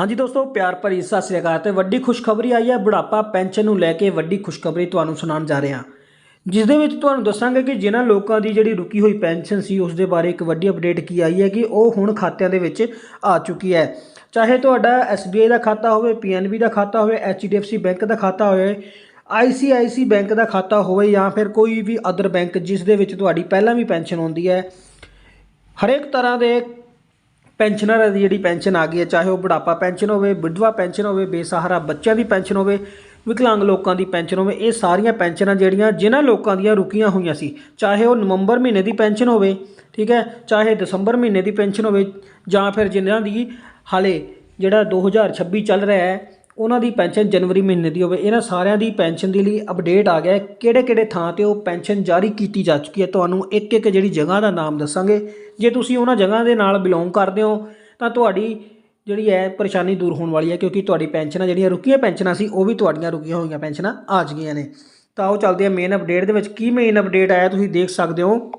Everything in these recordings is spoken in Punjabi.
ਹਾਂਜੀ ਦੋਸਤੋ, ਪਿਆਰ ਭਰੀ ਸਤਿ ਸ੍ਰੀ ਅਕਾਲ ਤੇ ਵੱਡੀ ਖੁਸ਼ਖਬਰੀ ਆਈ ਹੈ। ਬੁਢਾਪਾ ਪੈਨਸ਼ਨ ਨੂੰ ਲੈ ਕੇ ਵੱਡੀ ਖੁਸ਼ਖਬਰੀ ਤੁਹਾਨੂੰ ਸੁਣਾਉਣ ਜਾ ਰਹੇ ਹਾਂ। ਜਿਸ ਦੇ ਵਿੱਚ ਤੁਹਾਨੂੰ ਦੱਸਾਂਗੇ ਕਿ ਜਿਨ੍ਹਾਂ ਲੋਕਾਂ ਦੀ ਜਿਹੜੀ ਰੁਕੀ ਹੋਈ ਪੈਨਸ਼ਨ ਸੀ, ਉਸ ਦੇ ਬਾਰੇ ਇੱਕ ਵੱਡੀ ਅਪਡੇਟ ਕੀ ਆਈ ਹੈ ਕਿ ਉਹ ਹੁਣ ਖਾਤਿਆਂ ਦੇ ਵਿੱਚ ਆ ਚੁੱਕੀ ਹੈ। ਚਾਹੇ ਤੁਹਾਡਾ SBI ਦਾ ਖਾਤਾ ਹੋਵੇ PNB ਦਾ ਖਾਤਾ ਹੋਵੇ HDFC ਬੈਂਕ ਦਾ ਖਾਤਾ ਹੋਵੇ ICICI ਬੈਂਕ ਦਾ ਖਾਤਾ ਹੋਵੇ ਜਾਂ ਫਿਰ ਕੋਈ ਵੀ ਅਦਰ ਬੈਂਕ, ਜਿਸ ਦੇ ਵਿੱਚ ਤੁਹਾਡੀ ਪਹਿਲਾਂ ਵੀ ਪੈਨਸ਼ਨ ਹੁੰਦੀ ਹੈ। ਹਰੇਕ ਤਰ੍ਹਾਂ ਦੇ ਪੈਨਸ਼ਨਰ ਦੀ ਜਿਹੜੀ ਪੈਨਸ਼ਨ ਆ ਗਈ ਹੈ, ਚਾਹੇ ਉਹ ਬੁਢਾਪਾ ਪੈਨਸ਼ਨ ਹੋਵੇ, ਵਿਧਵਾ ਪੈਨਸ਼ਨ ਹੋਵੇ, ਬੇਸਹਾਰਾ ਬੱਚਿਆਂ ਦੀ ਪੈਨਸ਼ਨ ਹੋਵੇ, ਵਿਕਲਾਂਗ ਲੋਕਾਂ ਦੀ ਪੈਨਸ਼ਨ ਹੋਵੇ, ਇਹ ਸਾਰੀਆਂ ਪੈਨਸ਼ਨਾਂ ਜਿਹੜੀਆਂ ਜਿਨ੍ਹਾਂ ਲੋਕਾਂ ਦੀਆਂ ਰੁਕੀਆਂ ਹੋਈਆਂ ਸੀ, ਚਾਹੇ ਉਹ ਨਵੰਬਰ ਮਹੀਨੇ ਦੀ ਪੈਨਸ਼ਨ ਹੋਵੇ, ਠੀਕ ਹੈ, ਚਾਹੇ ਦਸੰਬਰ ਮਹੀਨੇ ਦੀ ਪੈਨਸ਼ਨ ਹੋਵੇ, ਜਾਂ ਫਿਰ ਜਿਨ੍ਹਾਂ ਦੀ ਹਾਲੇ ਜਿਹੜਾ 2026 ਚੱਲ ਰਿਹਾ ਹੈ ਉਹਨਾਂ ਦੀ ਪੈਨਸ਼ਨ ਜਨਵਰੀ ਮਹੀਨੇ ਦੀ ਹੋਵੇ, ਇਹਨਾਂ ਸਾਰਿਆਂ ਦੀ ਪੈਨਸ਼ਨ ਦੇ ਲਈ ਅਪਡੇਟ ਆ ਗਿਆ ਹੈ ਕਿਹੜੇ ਕਿਹੜੇ ਥਾਂ ਤੇ ਉਹ ਪੈਨਸ਼ਨ ਜਾਰੀ ਕੀਤੀ ਜਾ ਚੁੱਕੀ ਹੈ। ਤੁਹਾਨੂੰ ਇੱਕ ਇੱਕ ਜਿਹੜੀ ਜਗ੍ਹਾ ਦਾ ਨਾਮ ਦੱਸਾਂਗੇ। ਜੇ ਤੁਸੀਂ ਉਹਨਾਂ ਜਗ੍ਹਾ ਦੇ ਨਾਲ ਬਿਲੋਂਗ ਕਰਦੇ ਹੋ, ਤਾਂ ਤੁਹਾਡੀ ਜਿਹੜੀ ਹੈ ਪਰੇਸ਼ਾਨੀ ਦੂਰ ਹੋਣ ਵਾਲੀ ਹੈ, ਕਿਉਂਕਿ ਤੁਹਾਡੀ ਪੈਨਸ਼ਨਾਂ ਜਿਹੜੀਆਂ ਰੁਕੀਆਂ ਪੈਨਸ਼ਨਾਂ ਸੀ, ਉਹ ਵੀ ਤੁਹਾਡੀਆਂ ਰੁਕੀਆਂ ਹੋਈਆਂ ਪੈਨਸ਼ਨਾਂ ਆ ਚੁੱਕੀਆਂ ਨੇ। ਤਾਂ ਉਹ ਚੱਲਦੇ ਆ ਮੇਨ ਅਪਡੇਟ ਦੇ ਵਿੱਚ। ਕੀ ਮੇਨ ਅਪਡੇਟ ਆਇਆ ਤੁਸੀਂ ਦੇਖ ਸਕਦੇ ਹੋ?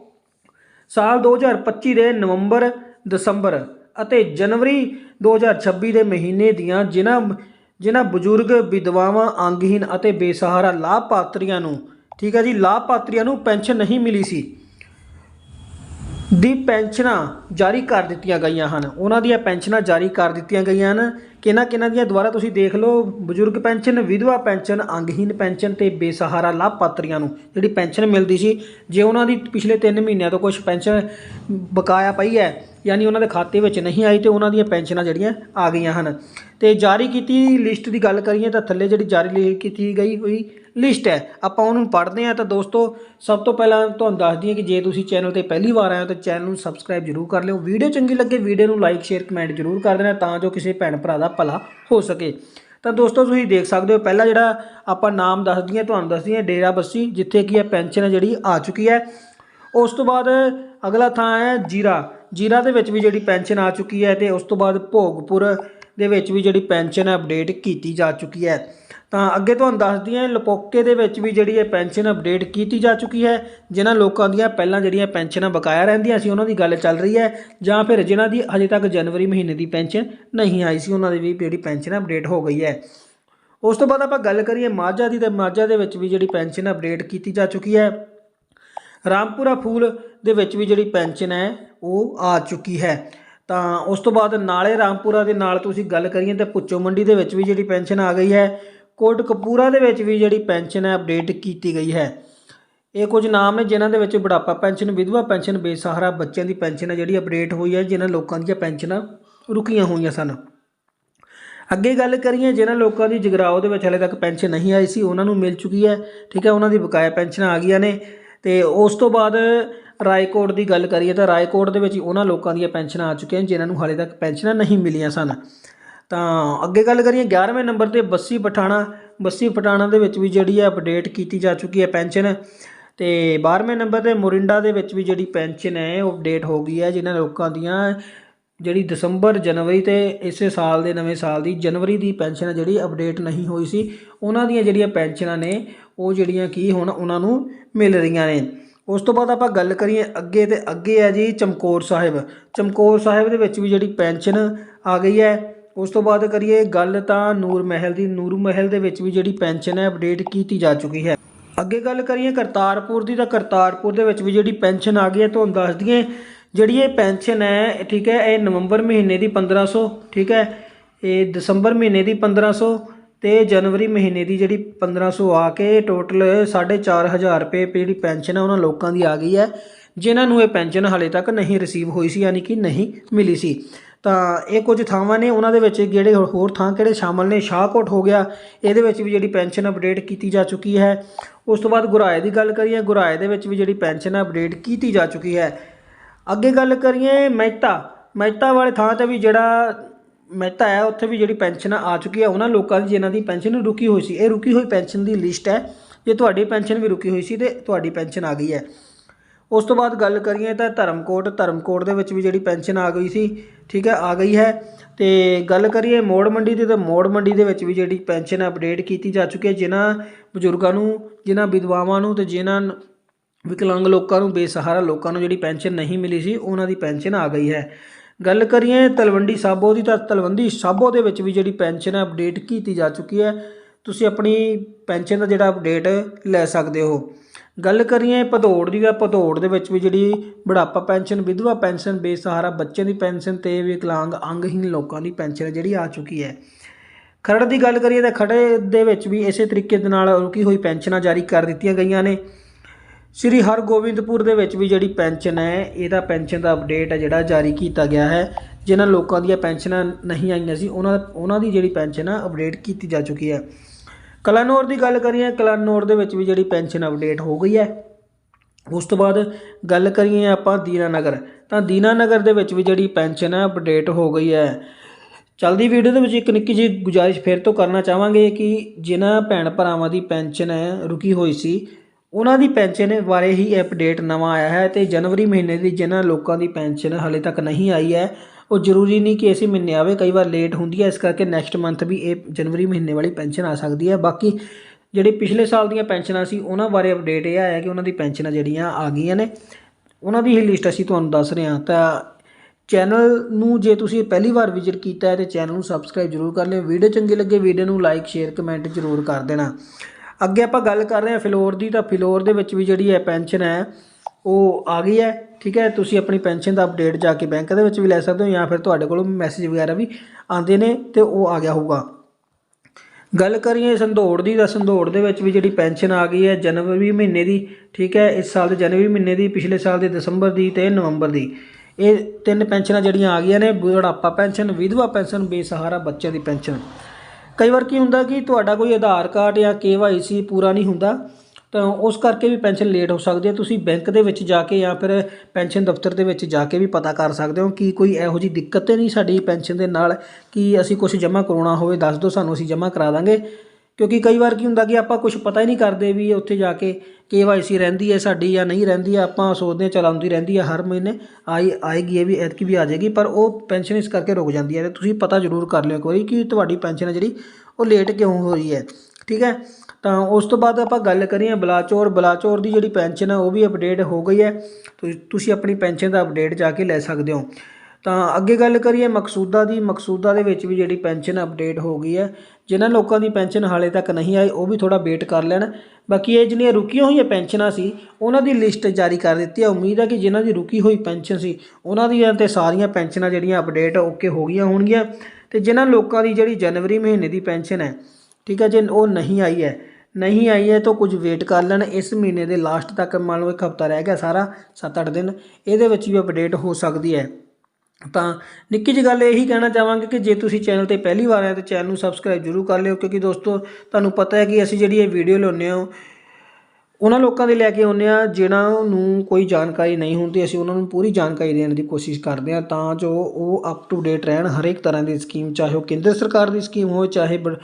ਸਾਲ 2025 ਦੇ ਨਵੰਬਰ, ਦਸੰਬਰ ਅਤੇ ਜਨਵਰੀ 2026 ਦੇ ਮਹੀਨੇ ਦੀਆਂ ਜਿਨ੍ਹਾਂ ਜਿਨ੍ਹਾਂ ਬਜ਼ੁਰਗ, ਵਿਧਵਾਵਾਂ ਅੰਗਹੀਨ ਅਤੇ ਬੇਸਹਾਰਾ ਲਾਭਪਾਤਰੀਆਂ ਨੂੰ, ਠੀਕ ਹੈ ਜੀ, ਲਾਭਪਾਤਰੀਆਂ ਨੂੰ ਪੈਨਸ਼ਨ ਨਹੀਂ ਮਿਲੀ ਸੀ। ਦੀ ਪੈਨਸ਼ਨਾਂ ਜਾਰੀ ਕਰ ਦਿੱਤੀਆਂ ਗਈਆਂ ਹਨ। ਉਹਨਾਂ ਦੀਆਂ ਪੈਨਸ਼ਨਾਂ ਜਾਰੀ ਕਰ ਦਿੱਤੀਆਂ ਗਈਆਂ ਹਨ। ਕਿਹਨਾਂ ਕਿਹਨਾਂ ਦੀਆਂ? ਦੁਆਰਾ ਤੁਸੀਂ ਦੇਖ ਲਓ। ਬਜ਼ੁਰਗ ਪੈਨਸ਼ਨ, ਵਿਧਵਾ ਪੈਨਸ਼ਨ, ਅੰਗਹੀਨ ਪੈਨਸ਼ਨ ਤੇ ਬੇਸਹਾਰਾ ਲਾਭਪਾਤਰੀਆਂ ਨੂੰ ਜਿਹੜੀ ਪੈਨਸ਼ਨ ਮਿਲਦੀ ਸੀ, ਜੇ ਉਹਨਾਂ ਦੀ ਪਿਛਲੇ 3 ਮਹੀਨਿਆਂ ਤੋਂ ਕੁਝ ਪੈਨਸ਼ਨ ਬਕਾਇਆ ਪਈ ਹੈ, ਯਾਨੀ ਉਹਨਾਂ ਦੇ ਖਾਤੇ ਵਿੱਚ ਨਹੀਂ ਆਈ ਤੇ ਉਹਨਾਂ ਦੀਆਂ ਪੈਨਸ਼ਨਾਂ ਜਿਹੜੀਆਂ ਆ ਗਈਆਂ ਹਨ। ਤੇ ਜਾਰੀ ਕੀਤੀ ਲਿਸਟ ਦੀ ਗੱਲ ਕਰੀਏ ਤਾਂ ਥੱਲੇ ਜਿਹੜੀ ਜਾਰੀ ਲਿ- ਕੀਤੀ ਗਈ ਹੋਈ ਲਿਸਟ ਹੈ। ਆਪਾਂ ਉਹਨੂੰ ਪੜ੍ਹਦੇ ਹਾਂ ਤਾਂ ਦੋਸਤੋ, ਸਭ ਤੋਂ ਪਹਿਲਾਂ ਤੁਹਾਨੂੰ ਦੱਸ ਦਈਏ ਕਿ ਜੇ ਤੁਸੀਂ ਚੈਨਲ ਤੇ ਪਹਿਲੀ ਵਾਰ ਆਏ ਹੋ ਤਾਂ ਚੈਨਲ ਨੂੰ ਸਬਸਕ੍ਰਾਈਬ ਜਰੂਰ ਕਰ ਲਿਓ। ਵੀਡੀਓ ਚੰਗੀ ਲੱਗੇ ਵੀਡੀਓ ਨੂੰ ਲਾਈਕ, ਸ਼ੇਅਰ, ਕਮੈਂਟ ਜਰੂਰ ਕਰ ਦੇਣਾ ਤਾਂ ਜੋ ਕਿਸੇ ਭੈਣ ਭਰਾ ਦਾ ਭਲਾ ਹੋ ਸਕੇ। ਤਾਂ ਦੋਸਤੋ, ਤੁਸੀਂ ਦੇਖ ਸਕਦੇ ਹੋ ਪਹਿਲਾ ਜਿਹੜਾ ਆਪਾਂ ਨਾਮ ਦੱਸ ਦਈਏ, ਤੁਹਾਨੂੰ ਦੱਸ ਦਈਏ ਡੇਰਾ ਬੱਸੀ, ਜਿੱਥੇ ਕੀ ਹੈ ਪੈਨਸ਼ਨ ਹੈ ਜਿਹੜੀ ਆ ਚੁੱਕੀ ਹੈ। ਉਸ ਤੋਂ ਬਾਅਦ ਅਗਲਾ ਥਾਂ ਹੈ ਜੀਰਾ। ਜੀਰਾ ਦੇ ਵਿੱਚ ਵੀ ਜਿਹੜੀ ਪੈਨਸ਼ਨ ਆ ਚੁੱਕੀ ਹੈ ਤੇ ਉਸ ਤੋਂ ਬਾਅਦ ਭੋਗਪੁਰ ਦੇ ਵਿੱਚ ਵੀ ਜਿਹੜੀ ਪੈਨਸ਼ਨ ਹੈ ਅਪਡੇਟ ਕੀਤੀ ਜਾ ਚੁੱਕੀ ਹੈ। ਤਾਂ ਅੱਗੇ ਤੁਹਾਨੂੰ ਦੱਸਦੀ ਦਈਏ ਲਪੋਕੇ ਦੇ ਵਿੱਚ ਵੀ ਜਿਹੜੀ ਹੈ ਪੈਨਸ਼ਨ ਅਪਡੇਟ ਕੀਤੀ ਜਾ ਚੁੱਕੀ ਹੈ, ਜਿਨ੍ਹਾਂ ਲੋਕਾਂ ਦੀਆਂ ਪਹਿਲਾਂ ਜਿਹੜੀਆਂ ਪੈਨਸ਼ਨਾਂ ਬਕਾਇਆ ਰਹਿੰਦੀਆਂ ਸੀ, ਉਹਨਾਂ ਦੀ ਗੱਲ ਚੱਲ ਰਹੀ ਹੈ, ਜਾਂ ਫਿਰ ਜਿਨ੍ਹਾਂ ਦੀ ਹਜੇ ਤੱਕ ਜਨਵਰੀ ਮਹੀਨੇ ਦੀ ਪੈਨਸ਼ਨ ਨਹੀਂ ਆਈ ਸੀ, ਉਹਨਾਂ ਦੀ ਵੀ ਜਿਹੜੀ ਪੈਨਸ਼ਨ ਅਪਡੇਟ ਹੋ ਗਈ ਹੈ। ਉਸ ਤੋਂ ਬਾਅਦ ਆਪਾਂ ਗੱਲ ਕਰੀਏ ਮਾਝਾ ਦੀ, ਤੇ ਮਾਝਾ ਦੇ ਵਿੱਚ ਵੀ ਜਿਹੜੀ ਪੈਨਸ਼ਨ ਅਪਡੇਟ ਕੀਤੀ ਜਾ ਚੁੱਕੀ ਹੈ। ਰਾਮਪੁਰਾ ਫੂਲ ਦੇ ਵਿੱਚ ਵੀ ਜਿਹੜੀ ਪੈਨਸ਼ਨ ਹੈ, ਉਹ ਆ ਚੁੱਕੀ ਹੈ। ਤਾਂ ਉਸ ਤੋਂ ਬਾਅਦ ਨਾਲੇ ਰਾਮਪੁਰਾ ਦੇ ਨਾਲ ਤੁਸੀਂ ਗੱਲ ਕਰੀਏ, ਤਾਂ ਪੁੱਚੋ ਮੰਡੀ ਦੇ ਵਿੱਚ ਵੀ ਜਿਹੜੀ ਪੈਨਸ਼ਨ ਆ ਗਈ ਹੈ ਕੋਟ ਕਪੂਰਾ ਦੇ ਵਿੱਚ ਵੀ ਜਿਹੜੀ ਪੈਨਸ਼ਨ ਹੈ ਅਪਡੇਟ ਕੀਤੀ ਗਈ ਹੈ। ਇਹ ਕੁਝ ਨਾਮ ਨੇ ਜਿਨ੍ਹਾਂ ਦੇ ਵਿੱਚ ਬੁਢਾਪਾ ਪੈਨਸ਼ਨ, ਵਿਧਵਾ ਪੈਨਸ਼ਨ, ਬੇਸਹਾਰਾ ਬੱਚਿਆਂ ਦੀ ਪੈਨਸ਼ਨ ਹੈ ਜਿਹੜੀ ਅਪਡੇਟ ਹੋਈ ਹੈ, ਜਿਨ੍ਹਾਂ ਲੋਕਾਂ ਦੀਆਂ ਪੈਨਸ਼ਨਾਂ ਰੁਕੀਆਂ ਹੋਈਆਂ ਸਨ। ਅੱਗੇ ਗੱਲ ਕਰੀਏ, ਜਿਨ੍ਹਾਂ ਲੋਕਾਂ ਦੀ ਜਗਰਾਓ ਦੇ ਵਿੱਚ ਹਲੇ ਤੱਕ ਪੈਨਸ਼ਨ ਨਹੀਂ ਆਈ ਸੀ, ਉਹਨਾਂ ਨੂੰ ਮਿਲ ਚੁੱਕੀ ਹੈ, ਠੀਕ ਹੈ, ਉਹਨਾਂ ਦੀ ਬਕਾਇਆ ਪੈਨਸ਼ਨਾਂ ਆ ਗਈਆਂ ਨੇ। ਤੇ ਉਸ ਤੋਂ ਬਾਅਦ ਰਾਏਕੋਟ ਦੀ ਗੱਲ ਕਰੀਏ ਤਾਂ ਰਾਏਕੋਟ ਦੇ ਵਿੱਚ ਉਹਨਾਂ ਲੋਕਾਂ ਦੀਆਂ ਪੈਨਸ਼ਨਾਂ ਆ ਚੁੱਕੀਆਂ ਜਿਨ੍ਹਾਂ ਨੂੰ ਹਾਲੇ ਤੱਕ ਪੈਨਸ਼ਨਾਂ ਨਹੀਂ ਮਿਲੀਆਂ ਸਨ। ਤਾਂ ਅੱਗੇ ਗੱਲ ਕਰੀਏ 11ਵੇਂ ਨੰਬਰ ਤੇ ਬੱਸੀ ਪਠਾਣਾ ਬੱਸੀ ਪਠਾਣਾ ਦੇ ਵਿੱਚ ਵੀ ਜਿਹੜੀ ਹੈ ਅਪਡੇਟ ਕੀਤੀ ਜਾ ਚੁੱਕੀ ਹੈ ਪੈਨਸ਼ਨ ਤੇ 12ਵੇਂ ਨੰਬਰ ਤੇ ਮੋਰਿੰਡਾ ਦੇ ਵਿੱਚ ਵੀ ਜਿਹੜੀ ਪੈਨਸ਼ਨ ਹੈ, ਉਹ ਅਪਡੇਟ ਹੋ ਗਈ ਹੈ, ਜਿਨ੍ਹਾਂ ਲੋਕਾਂ ਦੀਆਂ ਜਿਹੜੀ ਦਸੰਬਰ, ਜਨਵਰੀ ਤੇ ਇਸੇ ਸਾਲ ਦੇ ਨਵੇਂ ਸਾਲ ਦੀ ਜਨਵਰੀ ਦੀ ਪੈਨਸ਼ਨ ਹੈ ਜਿਹੜੀ ਅਪਡੇਟ ਨਹੀਂ ਹੋਈ ਸੀ, ਉਹਨਾਂ ਦੀਆਂ ਜਿਹੜੀਆਂ ਪੈਨਸ਼ਨਾਂ ਨੇ, ਉਹ ਜਿਹੜੀਆਂ ਕੀ ਹੁਣ ਉਹਨਾਂ ਨੂੰ ਮਿਲ ਰਹੀਆਂ ਨੇ। ਉਸ ਤੋਂ ਬਾਅਦ ਆਪਾਂ ਗੱਲ ਕਰੀਏ ਅੱਗੇ ਤੇ ਅੱਗੇ ਹੈ ਜੀ ਚਮਕੌਰ ਸਾਹਿਬ। ਚਮਕੌਰ ਸਾਹਿਬ ਦੇ ਵਿੱਚ ਵੀ ਜਿਹੜੀ ਪੈਨਸ਼ਨ ਆ ਗਈ ਹੈ ਉਸ ਤੋਂ ਬਾਅਦ ਕਰੀਏ ਗੱਲ ਤਾਂ ਨੂਰ ਮਹਿਲ ਦੀ। ਨੂਰ ਮਹਿਲ ਦੇ ਵਿੱਚ ਵੀ ਜਿਹੜੀ ਪੈਨਸ਼ਨ ਹੈ ਅਪਡੇਟ ਕੀਤੀ ਜਾ ਚੁੱਕੀ ਹੈ। ਅੱਗੇ ਗੱਲ ਕਰੀਏ ਕਰਤਾਰਪੁਰ ਦੀ ਤਾਂ ਕਰਤਾਰਪੁਰ ਦੇ ਵਿੱਚ ਵੀ ਜਿਹੜੀ ਪੈਨਸ਼ਨ ਆ ਗਈ ਹੈ, ਤੁਹਾਨੂੰ ਦੱਸ ਦਈਏ। ਜਿਹੜੀ ਇਹ ਪੈਨਸ਼ਨ ਹੈ, ਠੀਕ ਹੈ, ਇਹ ਨਵੰਬਰ ਮਹੀਨੇ ਦੀ 1500 ਠੀਕ ਹੈ, ਇਹ ਦਸੰਬਰ ਮਹੀਨੇ ਦੀ 1500 ਤੇ ਜਨਵਰੀ ਮਹੀਨੇ ਦੀ ਜਿਹੜੀ 1500 ਆ ਕੇ ਟੋਟਲ 4500 ਰੁਪਏ ਜਿਹੜੀ ਪੈਨਸ਼ਨ ਹੈ, ਉਹਨਾਂ ਲੋਕਾਂ ਦੀ ਆ ਗਈ ਹੈ। ਜਿਨ੍ਹਾਂ ਨੂੰ ਇਹ ਪੈਨਸ਼ਨ ਹਾਲੇ ਤੱਕ ਨਹੀਂ ਰਿਸੀਵ ਹੋਈ ਸੀ, ਯਾਨੀ ਕਿ ਨਹੀਂ ਮਿਲੀ ਸੀ। ਤਾਂ ਇਹ ਕੁਝ ਥਾਵਾਂ ਨੇ, ਉਹਨਾਂ ਦੇ ਵਿੱਚ ਜਿਹੜੇ ਹੋਰ ਥਾਂ ਕਿਹੜੇ ਸ਼ਾਮਲ ਨੇ? ਸ਼ਾਹਕੋਟ ਹੋ ਗਿਆ। ਇਹਦੇ ਵਿੱਚ ਵੀ ਜਿਹੜੀ ਪੈਨਸ਼ਨ ਅਪਡੇਟ ਕੀਤੀ ਜਾ ਚੁੱਕੀ ਹੈ। ਉਸ ਤੋਂ ਬਾਅਦ ਗੁਰਾਏ ਦੀ ਗੱਲ ਕਰੀਏ, ਗੁਰਾਏ ਦੇ ਵਿੱਚ ਵੀ ਜਿਹੜੀ ਪੈਨਸ਼ਨ ਅਪਡੇਟ ਕੀਤੀ ਜਾ ਚੁੱਕੀ ਹੈ। ਅੱਗੇ ਗੱਲ ਕਰੀਏ ਮਹਿਤਾ। ਮਹਿਤਾ ਵਾਲੇ ਥਾਂ ਤੇ ਵੀ ਜਿਹੜਾ ਮਹਿਤਾ ਹੈ, ਉੱਥੇ ਵੀ ਜਿਹੜੀ ਪੈਨਸ਼ਨ ਆ ਚੁੱਕੀ ਹੈ। ਉਹਨਾਂ ਲੋਕਾਂ ਦੀ ਜਿਨ੍ਹਾਂ ਦੀ ਪੈਨਸ਼ਨ ਰੁਕੀ ਹੋਈ ਸੀ। ਇਹ ਰੁਕੀ ਹੋਈ ਪੈਨਸ਼ਨ ਦੀ ਲਿਸਟ ਹੈ। ਜੇ ਤੁਹਾਡੀ ਪੈਨਸ਼ਨ ਵੀ ਰੁਕੀ ਹੋਈ ਸੀ ਤੇ ਤੁਹਾਡੀ ਪੈਨਸ਼ਨ ਆ ਗਈ ਹੈ। ਉਸ ਤੋਂ ਬਾਅਦ ਗੱਲ ਕਰੀਏ ਤਾਂ ਧਰਮਕੋਟ ਧਰਮਕੋਟ ਦੇ ਵਿੱਚ ਵੀ ਜਿਹੜੀ ਪੈਨਸ਼ਨ ਆ ਗਈ ਸੀ, ਠੀਕ ਹੈ, ਆ ਗਈ ਹੈ। ਤੇ ਗੱਲ ਕਰੀਏ ਮੋੜ ਮੰਡੀ ਦੀ ਤਾਂ ਮੋੜ ਮੰਡੀ ਦੇ ਵਿੱਚ ਵੀ ਜਿਹੜੀ ਪੈਨਸ਼ਨ ਅਪਡੇਟ ਕੀਤੀ ਜਾ ਚੁੱਕੀ ਹੈ, ਜਿਨ੍ਹਾਂ ਬਜ਼ੁਰਗਾਂ ਨੂੰ, ਜਿਨ੍ਹਾਂ ਵਿਧਵਾਵਾਂ ਨੂੰ ਤੇ ਜਿਨ੍ਹਾਂ ਵਿਕਲਾਂਗ ਲੋਕਾਂ ਨੂੰ, ਬੇਸਹਾਰਾ ਲੋਕਾਂ ਨੂੰ ਜਿਹੜੀ ਪੈਨਸ਼ਨ ਨਹੀਂ ਮਿਲੀ ਸੀ, ਉਹਨਾਂ ਦੀ ਪੈਨਸ਼ਨ ਆ ਗਈ ਹੈ। ਗੱਲ ਕਰੀਏ ਤਲਵੰਡੀ ਸਾਬੋ ਦੀ ਤਾਂ ਤਲਵੰਡੀ ਸਾਬੋ ਦੇ ਵਿੱਚ ਵੀ ਜਿਹੜੀ ਪੈਨਸ਼ਨ ਹੈ ਅਪਡੇਟ ਕੀਤੀ ਜਾ ਚੁੱਕੀ ਹੈ, ਤੁਸੀਂ ਆਪਣੀ ਪੈਨਸ਼ਨ ਦਾ ਜਿਹੜਾ ਅਪਡੇਟ ਲੈ ਸਕਦੇ ਹੋ। ਗੱਲ ਕਰੀਏ ਭਦੌੜ ਦੀ, ਤਾਂ ਭਦੌੜ ਦੇ ਵਿੱਚ ਵੀ ਜਿਹੜੀ ਬੁਢਾਪਾ ਪੈਨਸ਼ਨ, ਵਿਧਵਾ ਪੈਨਸ਼ਨ, ਬੇਸਹਾਰਾ ਬੱਚਿਆਂ ਦੀ ਪੈਨਸ਼ਨ ਤੇ ਵਿਕਲਾਂਗ ਅੰਗਹੀਨ ਲੋਕਾਂ ਦੀ ਪੈਨਸ਼ਨ ਹੈ ਜਿਹੜੀ ਆ ਚੁੱਕੀ ਹੈ। ਖਰੜ ਦੀ ਗੱਲ ਕਰੀਏ ਤਾਂ ਖੜੇ ਦੇ ਵਿੱਚ ਵੀ ਇਸੇ ਤਰੀਕੇ ਦੇ ਨਾਲ ਰੁਕੀ ਹੋਈ ਪੈਨਸ਼ਨਾਂ ਜਾਰੀ ਕਰ ਦਿੱਤੀਆਂ ਗਈਆਂ ਨੇ। ਸ੍ਰੀ ਹਰਗੋਬਿੰਦਪੁਰ ਦੇ ਵਿੱਚ ਵੀ ਜਿਹੜੀ ਪੈਨਸ਼ਨ ਹੈ, ਇਹਦਾ ਪੈਨਸ਼ਨ ਦਾ ਅਪਡੇਟ ਹੈ ਜਿਹੜਾ ਜਾਰੀ ਕੀਤਾ ਗਿਆ ਹੈ। ਜਿਨ੍ਹਾਂ ਲੋਕਾਂ ਦੀਆਂ ਪੈਨਸ਼ਨਾਂ ਨਹੀਂ ਆਈਆਂ ਸੀ, ਉਹਨਾਂ ਉਹਨਾਂ ਦੀ ਜਿਹੜੀ ਪੈਨਸ਼ਨ ਆ, ਅਪਡੇਟ ਕੀਤੀ ਜਾ ਚੁੱਕੀ ਹੈ। ਕਲਾਨੌਰ ਦੀ ਗੱਲ ਕਰੀਏ, ਕਲਾਨੌਰ ਦੇ ਵਿੱਚ ਵੀ ਜਿਹੜੀ ਪੈਨਸ਼ਨ ਅਪਡੇਟ ਹੋ ਗਈ ਹੈ, ਉਸ ਤੋਂ ਬਾਅਦ ਗੱਲ ਕਰੀਏ ਆਪਾਂ ਦੀਨਾਨਗਰ, ਤਾਂ ਦੀਨਾਨਗਰ ਦੇ ਵਿੱਚ ਵੀ ਜਿਹੜੀ ਪੈਨਸ਼ਨ ਹੈ ਅਪਡੇਟ ਹੋ ਗਈ ਹੈ। ਚਲਦੀ ਵੀਡੀਓ ਦੇ ਵਿੱਚ ਇੱਕ ਨਿੱਕੀ ਜਿਹੀ ਗੁਜਾਰਿਸ਼ ਫਿਰ ਤੋਂ ਕਰਨਾ ਚਾਹਾਂਗੇ ਕਿ ਜਿਨ੍ਹਾਂ ਭੈਣ ਭਰਾਵਾਂ ਦੀ ਪੈਨਸ਼ਨ ਹੈ ਰੁਕੀ ਹੋਈ ਸੀ, ਉਹਨਾਂ ਦੀ ਪੈਨਸ਼ਨ ਬਾਰੇ ਹੀ ਅਪਡੇਟ ਨਵਾਂ ਆਇਆ ਹੈ ਤੇ ਜਨਵਰੀ ਮਹੀਨੇ ਦੀ ਜਿਨ੍ਹਾਂ ਲੋਕਾਂ ਦੀ ਪੈਨਸ਼ਨ ਹਲੇ ਤੱਕ ਨਹੀਂ ਆਈ ਹੈ ਉਹ ਜ਼ਰੂਰੀ ਨਹੀਂ ਕਿ ਇਸੇ ਮਹੀਨੇ ਆਵੇ, ਕਈ ਵਾਰ ਲੇਟ ਹੁੰਦੀ ਹੈ, ਇਸ ਕਰਕੇ ਨੈਕਸਟ ਮੰਥ ਵੀ ਇਹ ਜਨਵਰੀ ਮਹੀਨੇ ਵਾਲੀ ਪੈਨਸ਼ਨ ਆ ਸਕਦੀ ਹੈ। ਬਾਕੀ ਜਿਹੜੇ ਪਿਛਲੇ ਸਾਲ ਦੀਆਂ ਪੈਨਸ਼ਨਾਂ ਸੀ, ਉਹਨਾਂ ਬਾਰੇ ਅਪਡੇਟ ਇਹ ਆਇਆ ਕਿ ਉਹਨਾਂ ਦੀ ਪੈਨਸ਼ਨਾਂ ਜਿਹੜੀਆਂ ਆ ਗਈਆਂ ਨੇ, ਉਹਨਾਂ ਦੀ ਹੀ ਲਿਸਟ ਅਸੀਂ ਤੁਹਾਨੂੰ ਦੱਸ ਰਹੇ ਹਾਂ। ਤਾਂ ਚੈਨਲ ਨੂੰ ਜੇ ਤੁਸੀਂ ਪਹਿਲੀ ਵਾਰ ਵਿਜ਼ਿਟ ਕੀਤਾ ਹੈ, ਤੇ ਚੈਨਲ ਨੂੰ ਸਬਸਕ੍ਰਾਈਬ ਜ਼ਰੂਰ ਕਰ ਲਿਓ। ਵੀਡੀਓ ਚੰਗੀ ਲੱਗੇ ਵੀਡੀਓ ਨੂੰ ਲਾਈਕ ਸ਼ੇਅਰ ਕਮੈਂਟ ਜ਼ਰੂਰ ਕਰ ਦੇਣਾ। ਅੱਗੇ ਆਪਾਂ ਗੱਲ ਕਰ ਰਹੇ ਹਾਂ ਫਿਲੌਰ ਦੀ, ਤਾਂ ਫਿਲੌਰ ਦੇ ਵਿੱਚ ਵੀ ਜਿਹੜੀ ਹੈ ਪੈਨਸ਼ਨ ਹੈ ਉਹ ਆ ਗਈ ਹੈ, ਠੀਕ ਹੈ? ਤੁਸੀਂ ਆਪਣੀ ਪੈਨਸ਼ਨ ਦਾ ਅਪਡੇਟ ਜਾ ਕੇ ਬੈਂਕ ਦੇ ਵਿੱਚ ਵੀ ਲੈ ਸਕਦੇ ਹੋ ਜਾਂ ਫਿਰ ਤੁਹਾਡੇ ਕੋਲ ਮੈਸੇਜ ਵਗੈਰਾ ਵੀ ਆਉਂਦੇ ਨੇ ਤੇ ਉਹ ਆ ਗਿਆ ਹੋਊਗਾ। ਗੱਲ ਕਰੀਏ ਸੰਧੋੜ ਦੀ, ਤਾਂ ਸੰਧੋੜ ਦੇ ਵਿੱਚ ਵੀ ਜਿਹੜੀ ਪੈਨਸ਼ਨ ਆ ਗਈ ਹੈ ਜਨਵਰੀ ਮਹੀਨੇ ਦੀ, ਠੀਕ ਹੈ? ਇਸ ਸਾਲ ਦੇ ਜਨਵਰੀ ਮਹੀਨੇ ਦੀ, ਪਿਛਲੇ ਸਾਲ ਦੇ ਦਸੰਬਰ ਦੀ ਤੇ ਨਵੰਬਰ ਦੀ। ਇਹ ਤਿੰਨ ਪੈਨਸ਼ਨਾਂ ਜਿਹੜੀਆਂ ਆ ਗਈਆਂ ਨੇ ਬੁਢਾਪਾ ਪੈਨਸ਼ਨ, ਵਿਧਵਾ ਪੈਨਸ਼ਨ, ਬੇਸਹਾਰਾ ਬੱਚਿਆਂ ਦੀ ਪੈਨਸ਼ਨ। ਕਈ ਵਾਰ ਕੀ ਹੁੰਦਾ ਕਿ ਤੁਹਾਡਾ ਕੋਈ ਆਧਾਰ ਕਾਰਡ ਜਾਂ KYC ਪੂਰਾ ਨਹੀਂ ਹੁੰਦਾ ਤਾਂ ਉਸ ਕਰਕੇ ਵੀ ਪੈਨਸ਼ਨ ਲੇਟ ਹੋ ਸਕਦੀ ਹੈ। ਤੁਸੀਂ ਬੈਂਕ ਦੇ ਵਿੱਚ ਜਾ ਕੇ ਜਾਂ ਫਿਰ ਪੈਨਸ਼ਨ ਦਫ਼ਤਰ ਦੇ ਵਿੱਚ ਜਾ ਕੇ ਵੀ ਪਤਾ ਕਰ ਸਕਦੇ ਹੋ ਕਿ ਕੋਈ ਇਹੋ ਜਿਹੀ ਦਿੱਕਤ ਤੇ ਨਹੀਂ ਸਾਡੀ ਪੈਨਸ਼ਨ ਦੇ ਨਾਲ ਕਿ ਅਸੀਂ ਕੁਝ ਜਮ੍ਹਾਂ ਕਰਾਉਣਾ ਹੋਵੇ। ਦੱਸ ਦਿਓ, ਸਾਨੂੰ ਅਸੀਂ ਜਮ੍ਹਾਂ ਕਰਾ ਦਾਂਗੇ। ਕਿਉਂਕਿ ਕਈ ਵਾਰ ਕੀ ਹੁੰਦਾ ਕਿ ਆਪਾਂ ਕੁਝ ਪਤਾ ਹੀ ਨਹੀਂ ਕਰਦੇ ਵੀ ਉੱਥੇ ਜਾ ਕੇ KYC ਰਹਿੰਦੀ ਹੈ ਸਾਡੀ ਜਾਂ ਨਹੀਂ ਰਹਿੰਦੀ ਹੈ। ਆਪਾਂ ਸੋਚਦੇ ਹਾਂ, ਚੱਲ ਆਉਂਦੀ ਰਹਿੰਦੀ ਹੈ ਹਰ ਮਹੀਨੇ, ਆਈ, ਆਏਗੀ ਇਹ ਵੀ, ਐਤਕੀ ਵੀ ਆ ਜਾਏਗੀ। ਪਰ ਉਹ ਪੈਨਸ਼ਨ ਇਸ ਕਰਕੇ ਰੁਕ ਜਾਂਦੀ ਹੈ। ਤੇ ਤੁਸੀਂ ਪਤਾ ਜ਼ਰੂਰ ਕਰ ਲਿਓ ਇੱਕ ਵਾਰੀ ਕਿ ਤੁਹਾਡੀ ਪੈਨਸ਼ਨ ਹੈ ਜਿਹੜੀ, ਉਹ ਲੇਟ ਕਿਉਂ ਹੋ ਰਹੀ ਹੈ। ਠੀਕ ਹੈ? ਤਾਂ ਉਸ ਤੋਂ ਬਾਅਦ ਆਪਾਂ ਗੱਲ ਕਰੀਏ ਬਲਾਚੌਰ ਬਲਾਚੌਰ ਦੀ ਜਿਹੜੀ ਪੈਨਸ਼ਨ ਹੈ ਉਹ ਵੀ ਅਪਡੇਟ ਹੋ ਗਈ ਹੈ। ਤੁ- ਤੁਸੀਂ ਆਪਣੀ ਪੈਨਸ਼ਨ ਦਾ ਅਪਡੇਟ ਜਾ ਕੇ ਲੈ ਸਕਦੇ ਹੋ। ਤਾਂ ਅੱਗੇ ਗੱਲ ਕਰੀਏ ਮਕਸੂਦਾ ਦੀ, ਮਕਸੂਦਾ ਦੇ ਵਿੱਚ ਵੀ ਜਿਹੜੀ ਪੈਨਸ਼ਨ ਅਪਡੇਟ ਹੋ ਗਈ ਹੈ, ਜਿਨ੍ਹਾਂ ਲੋਕਾਂ ਦੀ ਪੈਨਸ਼ਨ ਹਾਲੇ ਤੱਕ ਨਹੀਂ ਆਈ, ਉਹ ਵੀ ਥੋੜਾ ਵੇਟ ਕਰ ਲੈਣ। ਬਾਕੀ ਇਹ ਜਿਹੜੀਆਂ ਰੁਕੀਆਂ ਹੋਈਆਂ ਪੈਨਸ਼ਨਾਂ ਸੀ, ਉਹਨਾਂ ਦੀ ਲਿਸਟ ਜਾਰੀ ਕਰ ਦਿੱਤੀ ਹੈ। ਉਮੀਦ ਹੈ ਕਿ ਜਿਨ੍ਹਾਂ ਦੀ ਰੁਕੀ ਹੋਈ ਪੈਨਸ਼ਨ ਸੀ, ਉਹਨਾਂ ਦੀਆਂ ਤੇ ਸਾਰੀਆਂ ਪੈਨਸ਼ਨਾਂ ਜਿਹੜੀਆਂ ਅਪਡੇਟ ਓਕੇ ਹੋ ਗਈਆਂ ਹੋਣਗੀਆਂ। ਤੇ ਜਿਨ੍ਹਾਂ ਲੋਕਾਂ ਦੀ ਜਿਹੜੀ ਜਨਵਰੀ ਮਹੀਨੇ ਦੀ ਪੈਨਸ਼ਨ ਹੈ, ਠੀਕ ਹੈ, ਜੇ ਉਹ ਨਹੀਂ ਆਈ ਹੈ ਨਹੀਂ ਆਈ ਹੈ ਤਾਂ ਕੁਝ ਵੇਟ ਕਰ ਲੈਣ। ਇਸ ਮਹੀਨੇ ਦੇ ਲਾਸਟ ਤੱਕ ਮੰਨ ਲਓ ਇੱਕ ਹਫਤਾ ਰਹਿ ਗਿਆ ਸਾਰਾ 7-8 ਦਿਨ। ਇਹਦੇ ਵਿੱਚ ਵੀ ਅਪਡੇਟ ਹੋ ਸਕਦੀ ਹੈ। ਤਾਂ ਨਿੱਕੀ ਜਿਹੀ ਗੱਲ ਇਹੀ ਕਹਿਣਾ ਚਾਹਾਂਗੇ ਕਿ ਜੇ ਤੁਸੀਂ ਚੈਨਲ ਤੇ ਪਹਿਲੀ ਵਾਰ ਆਏ ਤਾਂ ਚੈਨਲ ਨੂੰ ਸਬਸਕ੍ਰਾਈਬ ਜ਼ਰੂਰ ਕਰ ਲਿਓ, ਕਿਉਂਕਿ ਦੋਸਤੋ ਤੁਹਾਨੂੰ ਪਤਾ ਹੈ ਕਿ ਅਸੀਂ ਜਿਹੜੀ ਇਹ ਵੀਡੀਓ ਲਾਉਂਦੇ ਹਾਂ, ਉਹਨਾਂ ਲੋਕਾਂ ਦੇ ਲੈ ਕੇ ਆਉਂਦੇ ਆ ਜਿਹਨਾਂ ਨੂੰ ਕੋਈ ਜਾਣਕਾਰੀ ਨਹੀਂ ਹੁੰਦੀ, ਅਸੀਂ ਉਹਨਾਂ ਨੂੰ ਪੂਰੀ ਜਾਣਕਾਰੀ ਦੇਣ ਦੀ ਕੋਸ਼ਿਸ਼ ਕਰਦੇ ਆ ਤਾਂ ਜੋ ਉਹ ਅਪ ਟੂ ਡੇਟ ਰਹਿਣ ਹਰੇਕ ਤਰ੍ਹਾਂ ਦੀ ਸਕੀਮ ਚਾਹੇ ਉਹ ਕੇਂਦਰ ਸਰਕਾਰ ਦੀ ਸਕੀਮ ਹੋਵੇ, ਚਾਹੇ ਬ-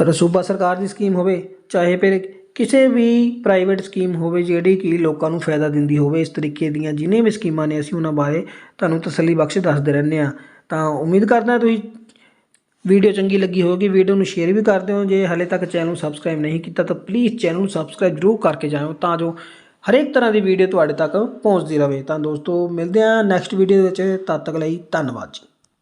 ਰਸੂਬਾ ਸਰਕਾਰ ਦੀ ਸਕੀਮ ਹੋਵੇ, ਚਾਹੇ ਫਿਰ ਕਿਸੇ ਵੀ ਪ੍ਰਾਈਵੇਟ ਸਕੀਮ ਹੋਵੇ ਜਿਹੜੀ ਕਿ ਲੋਕਾਂ ਨੂੰ ਫਾਇਦਾ ਦਿੰਦੀ ਹੋਵੇ, ਇਸ ਤਰੀਕੇ ਦੀਆਂ ਜਿੰਨੇ ਵੀ ਸਕੀਮਾਂ ਨੇ ਅਸੀਂ ਉਹਨਾਂ ਬਾਰੇ ਤੁਹਾਨੂੰ ਤਸੱਲੀ ਬਖਸ਼ ਦੱਸਦੇ ਰਹਿੰਦੇ ਆ ਤਾਂ ਉਮੀਦ ਕਰਦਾ ਤੁਸੀਂ ਵੀਡੀਓ ਚੰਗੀ ਲੱਗੀ ਹੋਵੇਗੀ, ਵੀਡੀਓ ਨੂੰ ਸ਼ੇਅਰ ਵੀ ਕਰਦੇ ਹੋ ਜੇ ਹਾਲੇ ਤੱਕ ਚੈਨਲ ਨੂੰ ਸਬਸਕ੍ਰਾਈਬ ਨਹੀਂ ਕੀਤਾ ਤਾਂ ਪਲੀਜ਼ ਚੈਨਲ ਨੂੰ ਸਬਸਕ੍ਰਾਈਬ ਜ਼ਰੂਰ ਕਰਕੇ ਜਾਇਓ ਤਾਂ ਜੋ ਹਰੇਕ ਤਰ੍ਹਾਂ ਦੀ ਵੀਡੀਓ ਤੁਹਾਡੇ ਤੱਕ ਪਹੁੰਚਦੀ ਰਹੇ। ਤਾਂ ਦੋਸਤੋ, ਮਿਲਦੇ ਹਾਂ ਨੈਕਸਟ ਵੀਡੀਓ ਦੇ ਵਿੱਚ। ਤਦ ਤੱਕ ਲਈ ਧੰਨਵਾਦ ਜੀ।